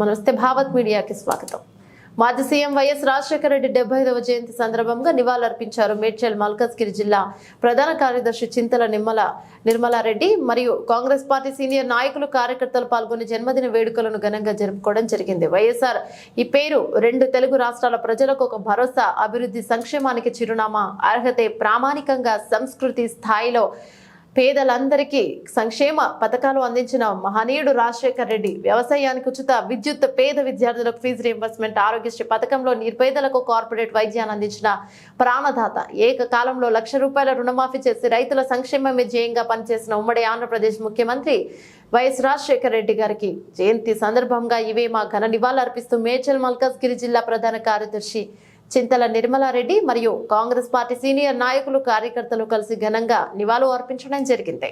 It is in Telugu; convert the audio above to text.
నమస్తే భావత్ మీడియాకి స్వాగతం. మాజీ సీఎం వైఎస్ రాజశేఖర రెడ్డి డెబ్బై ఐదవ జయంతి సందర్భంగా నివాళులర్పించారు మేడ్చల్ మల్కజ్గిరి జిల్లా ప్రధాన కార్యదర్శి చింతల నిమ్మల నిర్మలారెడ్డి మరియు కాంగ్రెస్ పార్టీ సీనియర్ నాయకులు కార్యకర్తలు పాల్గొని జన్మదిన వేడుకలను ఘనంగా జరుపుకోవడం జరిగింది. వైఎస్ఆర్ ఈ పేరు రెండు తెలుగు రాష్ట్రాల ప్రజలకు ఒక భరోసా అభివృద్ధి సంక్షేమానికి చిరునామా అర్హతే ప్రామాణికంగా సంస్కృతి స్థాయిలో పేదలందరికీ సంక్షేమ పథకాలు అందించిన మహనీయుడు రాజశేఖర్ రెడ్డి వ్యవసాయానికి ఉచిత విద్యుత్ పేద విద్యార్థులకు ఫీజు రీఎంబర్స్మెంట్ ఆరోగ్యశ్రీ పథకంలో నిర్పేదలకు కార్పొరేట్ వైద్యాన్ని అందించిన ప్రాణదాత. ఏకకాలంలో లక్ష రూపాయల రుణమాఫీ చేసి రైతుల సంక్షేమమే ధ్యేయంగా పనిచేసిన ఉమ్మడి ఆంధ్రప్రదేశ్ ముఖ్యమంత్రి వైఎస్ రాజశేఖర రెడ్డి గారికి జయంతి సందర్భంగా ఇవే మా ఘన నివాళులర్పిస్తూ మేడ్చల్ మల్కాజ్గిరి జిల్లా ప్రధాన కార్యదర్శి చింతల నిర్మలారెడ్డి మరియు కాంగ్రెస్ పార్టీ సీనియర్ నాయకులు కార్యకర్తలు కలిసి ఘనంగా నివాళులు అర్పించడం జరిగింది.